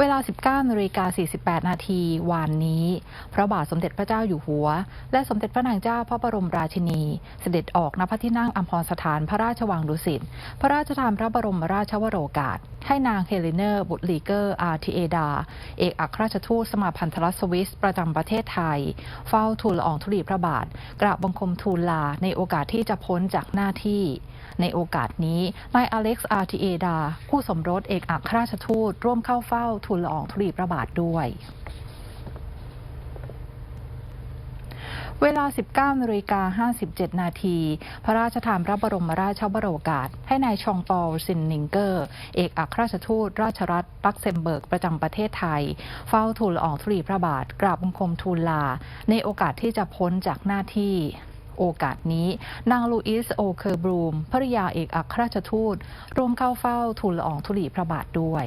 เวลา 19นาฬิกา48 นาทีวานนี้ พระบาทสมเด็จพระเจ้าอยู่หัว และสมเด็จพระนางเจ้าพระบรมราชินี เสด็จออกณพระที่นั่งอัมพรสถานพระราชวังดุสิต พระราชทานพระบรมราชวโรกาส ให้นางเฮเลเนอร์บุตรลีเกอร์ อาร์ทีเอดา เอกอัครราชทูตสมาพันธรัฐสวิส ประจำประเทศไทย เฝ้าทูลละอองธุลีพระบาท กราบบังคมทูลลาในโอกาสที่จะพ้นจากหน้าที่ ในโอกาสนี้นายอเล็กซ์อาร์ทีเอดาคู่สมรสเอกอัครราชทูตร่วมเข้าเฝ้าทูลละอองธุลีพระบาทด้วยเวลา 19นาฬิกา57 นาที พระราชทานพระบรมราชวโรกาส ให้นายชองปอลซินนิงเกอร์ เอกอัครราชทูต ราชรัฐลักเซมเบิร์ก ประจำประเทศไทย เฝ้าทูลละอองธุลีพระบาท กราบบังคมทูลลา ในโอกาสที่จะพ้นจากหน้าที่โอกาสนี้นางลูอิสโอเคอร์บรูมภริยาเอกอัครราชทูตร่วมเข้าเฝ้าทูลละอองธุลีพระบาทด้วย